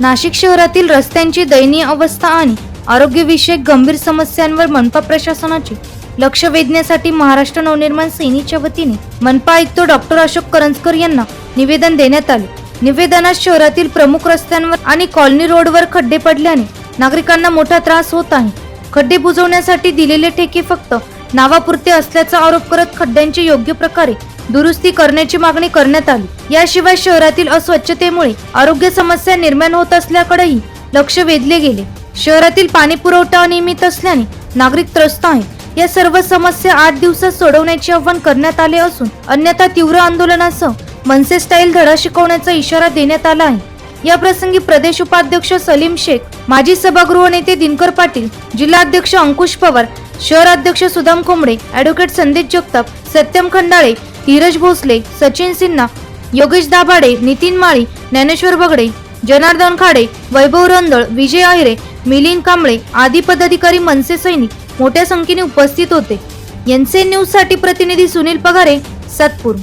नाशिक शहरातील रस्त्यांची दयनीय अवस्था आणि आरोग्यविषयक गंभीर समस्यांवर मनपा प्रशासनाचे लक्ष वेधण्यासाठी महाराष्ट्र नवनिर्माण सेनेच्या वतीने मनपा आयुक्त डॉक्टर अशोक करंजकर यांना निवेदन देण्यात आले. निवेदनात शहरातील प्रमुख रस्त्यांवर आणि कॉलनी रोडवर खड्डे पडल्याने नागरिकांना मोठा त्रास होत आहे. खड्डे बुजवण्यासाठी दिलेले ठेके फक्त नावापुरते असल्याचा आरोप करत खड्ड्यांचे योग्य प्रकारे दुरुस्ती करण्याची मागणी करण्यात आली. याशिवाय शहरातील अस्वच्छतेमुळे आरोग्य समस्या निर्माण होत असल्याकडेही लक्ष वेधले गेले. शहरातील पाणी पुरवठा अनियमित असल्याने नागरिक त्रस्त आहेत. या सर्व समस्या आठ दिवसात सोडवण्याचे आवाहन करण्यात आले असून अन्यथा तीव्र आंदोलनासह मनसे स्टाईल धडा शिकवण्याचा इशारा देण्यात आला आहे. या प्रसंगी प्रदेश उपाध्यक्ष सलीम शेख माजी सभागृह नेते दिनकर पाटील जिल्हाध्यक्ष अंकुश पवार शहर अध्यक्ष सुदाम कोंबडे ऍडव्होकेट संदीप जगताप सत्यम खंडाळे धीरज भोसले सचिन सिन्हा योगेश दाभाडे नितीन माळी ज्ञानेश्वर बगडे जनार्दन खाडे वैभव रंदळ विजय आहिरे मिलिंद कांबळे आदी पदाधिकारी मनसे सैनिक मोठ्या संख्येने उपस्थित होते. एनसीएन न्यूजसाठी प्रतिनिधी सुनील पगारे सातपूर.